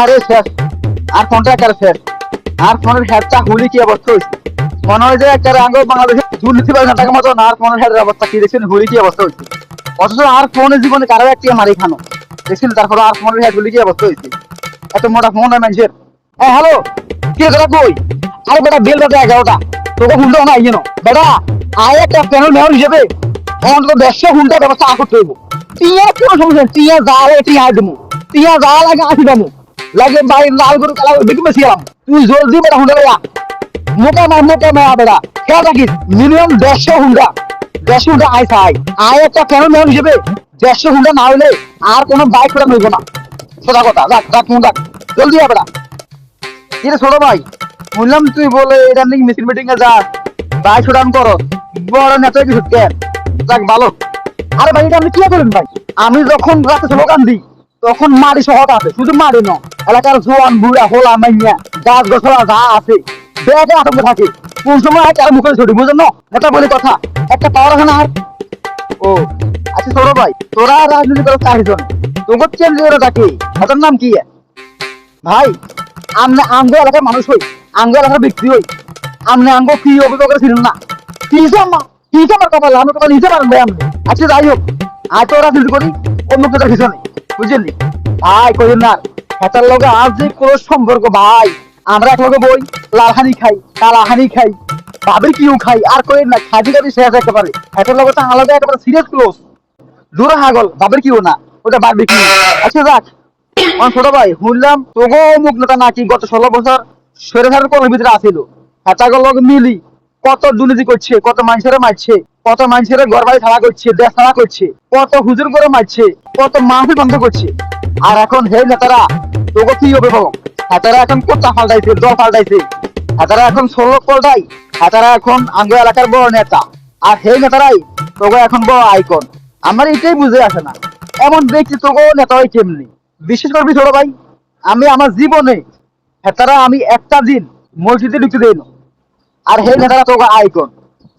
আরে শেষ আর ফোনটা একটা শেষ আর ফোনের হেডটা হুলি কি অবস্থা হয়েছে? মনে হয় যে একটা আঙ্গ বাংলাদেশে দুর্নীতি বাজ টাকা মতো আর ফোনের হেডের অবস্থা কি দেখছেন? হুলি কি অবস্থা হয়েছে? অথচ আর ফোনের জীবনে কারও একটি মারি খানো। দেখছেন তারপরে আর ফোনের হেড হুলি কি অবস্থা হয়েছে? এত মোটা ফোন হয় মানুষের। হ্যাঁ হ্যালো কি কথা কই? আরে বেটা, বিল দাদা এগারোটা। তোকে হুন্ডা না ইয়ে বেটা, আয় একটা প্যানেল মেয়র হিসেবে। অন্তত দেড়শো হুন্ডা ব্যবস্থা করতে হইব। টিয়া কোনো সমস্যা? টিয়া যা লাগে টিয়া দেবো। টিয়া যা লাগে আসি দেবো। লাগে লাল গরু কালা তুই জলদি বেটা হুন্ডা লইয়া মোটা মার মোটা মেয়া বেটা খেয়াল রাখিস মিনিমাম দেড়শো হুন্ডা। দেড়শো হুন্ডা আয় চাই। আয় একটা মেয়র হিসেবে দেড়শো হুন্ডা না আর কোনো বাইক ফেরা হইব না। সোজা কথা রাখ রাখ রাখ জলদি কিরে ছোট ভাই? শুনলাম তুই বলে এটা নাকি মিটিং এ যাস ভাই সুরান করো। বড় নেতা কেন? যাক, ভালো। আরে ভাই, এটা আপনি কি করেন ভাই? আমি যখন রাতে স্লোগান দিই, তখন মারি শহর আছে শুধু মারি ন এলাকার জোয়ান, বুড়া, হোলা, মাইয়া, গাছ গছলা যা আছে ব্যাগে আতঙ্ক থাকে। কোন সময় আর মুখে ছুটি বুঝেন না? এটা বলি কথা, একটা পাওয়ার আছে না আর? ও আচ্ছা ছোট ভাই, তোরা রাজনীতি করে চারজন চেঞ্জ করে ডাকি। ওটার নাম কি? ভাই, আমনে আঙ্গ এলাকার মানুষ হই, আঙ্গ এলাকার ব্যক্তি হই। আমনে আঙ্গ কি অভিযোগ ছিলেন না? কি জামা কি আমার কপাল আমার কপাল নিতে পারেন ভাই আপনি আচ্ছা যাই হোক, আজ তো ওরা দিল করি, অন্য কথা কিছু নেই বুঝলি ভাই কইেন না। হেতার লগে আজ যে কোন সম্পর্ক ভাই। আমরা এক লগে বই, লালহানি খাই, কালাহানি খাই, বাবের কিউ খাই, আর কইেন না, খাদি খাদি শেষ একেবারে। হেতার লগে তো আলাদা একেবারে সিরিয়াস ক্লোজ দূর হাগল, বাবের কিউ না, ওটা বারবি কিউ আচ্ছা যাক, আমার ছোট ভাই, শুনলাম তোগো মুখ নেতা নাকি গত ষোলো বছর সরেধারের কলের ভিতরে আসিল। হেতাগর লগ মিলি, কত দুর্নীতি করছে, কত মানুষের মারছে, কত মানুষের ঘর বাড়ি ছাড়া করছে, দেশ ছাড়া করছে, কত হুজুর করে মারছে, কত মাহফিল বন্ধ করছে। আর এখন হে নেতারা তোগো কি হবে হেতারা এখন কোথা ফাল্টাইছে দল হেতারা এখন হেতারা এখন আঙ্গ এলাকার বড় নেতা। আর হে নেতারাই তোগো এখন বড় আইকন। আমার এটাই বুঝে আসে না। এমন তোগো নেতা হয় কেমনি বিশেষ ভাই, আমি আমার জীবনে হেতারা আমি একটা দিন মসজিদে ঢুকতে দেই আর হে নেতারা তোকে আইকন।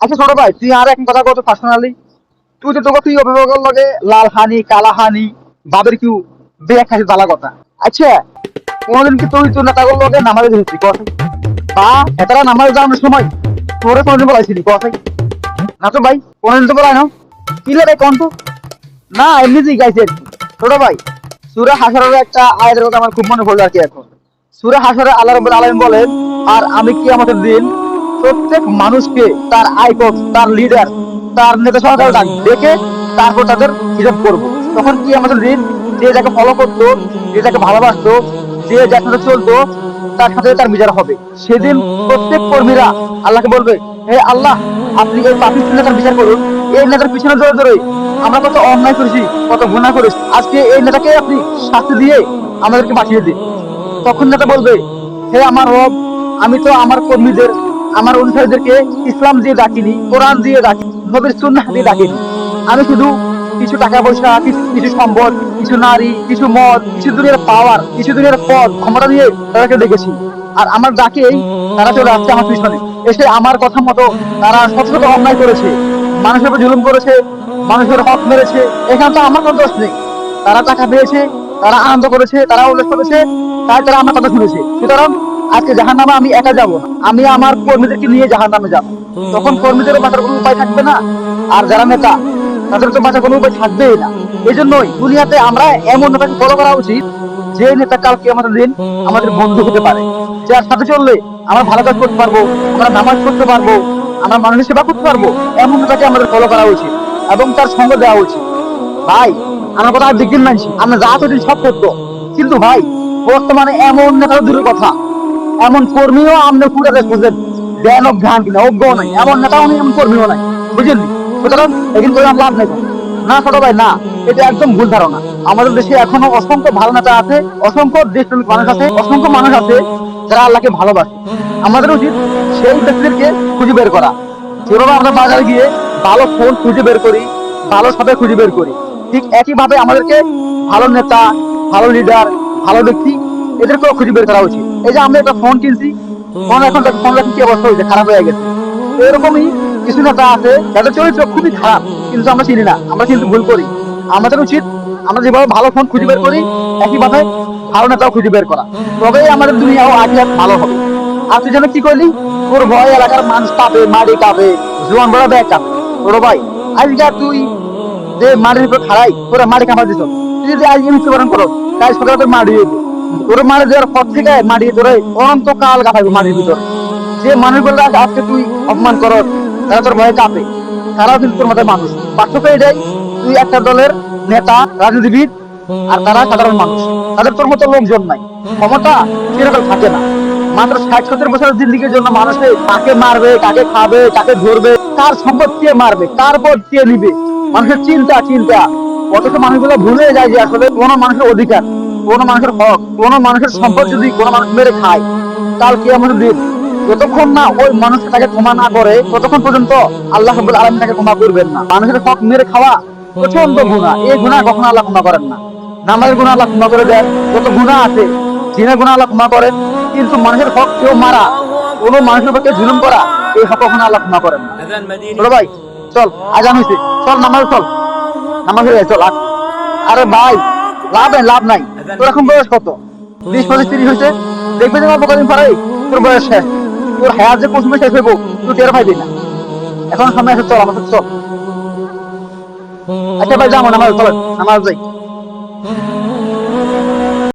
আচ্ছা ছোট ভাই, তুই আর এক কথা কত পার্সোনালি তুই তো তোকে তুই অভিভাবকের লগে লাল হানি, কালা হানি বাবের কিউ বেয়া খাসি তালা কথা। আচ্ছা কি তুই কথা বা যাওয়ার সময় তোরে বলাইছিলি? কথা না তো ভাই তো বলাই না কি কোন তো? না এমনিতেই গাইছে ছোট ভাই, সুরা হাসরের একটা আয়াতের কথা আমার খুব মনে আর কি এখন। সুরা হাসরে আল্লাহ রাব্বুল আলামিন বলেন, আর আমি কি আমাদের দিন প্রত্যেক মানুষকে তার আইকন, তার লিডার তার নেতা সরকার ডাক তারপর তাদের হিসাব করব। তখন কি আমাদের দিন যে যাকে ফলো করতো, যে যাকে ভালোবাসতো, যে যার সাথে চলতো, তার সাথে তার বিচার হবে। সেদিন প্রত্যেক কর্মীরা আল্লাহকে বলবে, হে আল্লাহ, আপনি এই পাপিষ্ট নেতার বিচার করুন। এই নেতার পিছনে ধরে ধরে। আমরা কত অন্যায় করেছি, কত গুণা করেছি। আজকে এই নেতাকে আপনি শাস্তি দিয়ে আমাদেরকে পাঠিয়ে দিন। তখন নেতা বলবে, হে আমার রব, আমি তো আমার কর্মীদের, আমার অনুসারীদেরকে ইসলাম দিয়ে ডাকিনি, কোরআন দিয়ে ডাকি নবীর সুন্নাহ দিয়ে ডাকিনি। আমি শুধু কিছু টাকা পয়সা কিছু সম্পদ, কিছু নারী, কিছু মদ, কিছু দুনিয়ার পাওয়ার, কিছু দুনিয়ার পদ ক্ষমতা দিয়ে তাদেরকে দেখেছি। আর আমার ডাকেই তারা চলে আসছে আমার পিছনে। এসে আমার কথা মতো তারা শত অন্যায় করেছে। মানুষের উপর জুলুম করেছে, মানুষের হক মেরেছে। এখানে তো আমার কোনো দোষ নেই। তারা টাকা পেয়েছে, তারা আনন্দ করেছে, তারা উল্লেখ করেছে, তাই তারা আমার কথা শুনেছে। সুতরাং আজকে জাহান নামে আমি একা যাব আমি আমার কর্মীদেরকে নিয়ে জাহান নামে যাব। তখন কর্মীদেরও বাঁচার কোনো উপায় থাকবে না। আর যারা নেতা তাদের তো বাঁচার কোনো উপায় থাকবেই না। এই জন্যই দুনিয়াতে আমরা এমন নেতাকে ফলো করা উচিত যে নেতা কালকে আমাদের দিন আমাদের বন্ধু হতে পারে। যার সাথে চললে আমরা ভালো কাজ করতে পারব, আমরা নামাজ পড়তে পারব, আমরা মানুষের সেবা করতে পারব, এমন নেতাকে আমাদের ফলো করা উচিত এবং তার সঙ্গ দেওয়া উচিত। ভাই, আমার কথা আর দিকদিন মানছি আমরা যা তো সব করতো কিন্তু ভাই, বর্তমানে এমন নেতার দূরের কথা। এমন কর্মীও আমরা পুরো দেশ বুঝলেন জ্ঞান ও জ্ঞান কিনা, অজ্ঞ নাই। এমন নেতাও নেই, এমন কর্মীও নাই। বুঝলেন সুতরাং এখানে করে লাভ না, ছোট ভাই, না। এটা একদম ভুল ধারণা। আমাদের দেশে এখনও অসংখ্য ভালো নেতা আছে, অসংখ্য দেশপ্রেমিক মানুষ আছে, অসংখ্য মানুষ আছে যারা আল্লাহকে ভালোবাসে। আমাদের উচিত সেই ব্যক্তিদেরকে খুঁজে বের করা। আমরা বাজারে গিয়ে ভালো ফোন খুঁজে বের করি, ভালো সাথে খুঁজে বের করি, ঠিক একইভাবে আমাদেরকে ভালো নেতা, ভালো লিডার ভালো ব্যক্তি, এদেরকেও খুঁজে বের করা উচিত। এই যে আমরা একটা ফোন কিনছি ফোন এখন ফোন এখন কি অবস্থা হয়েছে? খারাপ হয়ে গেছে। এরকমই কিছু নেতা আছে যাদের চরিত্র খুবই খারাপ, কিন্তু আমরা চিনি না, আমরা কিন্তু ভুল করি। আমাদের উচিত আমরা যেভাবে ভালো ফোন খুঁজে বের করি একইভাবে ভালো নেতাও খুঁজে বের করা। তবেই আমাদের দুনিয়াও আগে ভালো হবে। আর তুই যেন কি করলি? তোর ভয় এলাকার মানুষ কাঁপে মারি কাঁপে জোয়ান বড় ব্যাগ কাঁপে তোর ভাই, আজকে আর তুই যে মাটির উপর খাড়াই, তোরা মাটি কাঁপা দিত। তুই যদি আজকে মৃত্যুবরণ করো তাই সকালে তোর দিবি তোর মারি দেওয়ার পর থেকে মাটি তোরে অনন্তকাল কাঁপাবি মাটির ভিতর। যে মানুষ বললে আজকে তুই অপমান করো তারা তোর ভয়ে কাঁপে। তারা কিন্তু তোর মধ্যে মানুষ। পার্থক্য এটাই, তুই একটা দলের নেতা, রাজনীতিবিদ, আর তারা সাধারণ মানুষ। তাদের তোর মতো লোকজন নাই। ক্ষমতা সেরকম থাকে না। মাত্র ষাট সত্তর বছরের জিন্দিগির জন্য মানুষে কাকে মারবে, কাকে খাবে, কাকে ধরবে, কার সম্পদ কে মারবে, কার পদ কে নিবে? মানুষের চিন্তা চিন্তা। অথচ মানুষগুলো ভুলে যায় যে আসলে কোনো মানুষের অধিকার, কোনো মানুষের হক, কোনো মানুষের সম্পদ যদি কোনো মানুষ মেরে খায় কাল কে আমাদের দিন? যতক্ষণ না ওই মানুষটা তাকে ক্ষমা না করে, ততক্ষণ পর্যন্ত আল্লাহ হাবুল আলম তাকে ক্ষমা করবেন না। মানুষের হক মেরে খাওয়া প্রচণ্ড গুণা এই গুণা কখনো আল্লাহ ক্ষমা করেন না। নামাজ গুণা আল্লাহ ক্ষমা করে দেন। কত গুণা আছে। জিনা গুণা আল্লাহ ক্ষমা করেন। কিন্তু মানুষের হক কেউ মারা, কোন মানুষের পক্ষে জুলুম করা, এই হক কখনো আল্লাহ ক্ষমা করেন না। ভাই, চল, আজান হয়েছে চল, নামাজ চল। নামাজ হয়ে চল আরে ভাই, লাভ নাই লাভ নাই। তোর এখন বয়স কত? বিশ, পঁচিশ, তিরিশ হয়েছে দেখবে তোমার কদিন পরে তোর বয়স শেষ। তোর হায়ার যে কুসুমে শেষ হইব, তুই টের পাইবি না। এখন সামনে এসে চল, আমার চল। আচ্ছা ভাই যাব নামাজ চল নামাজ যাই।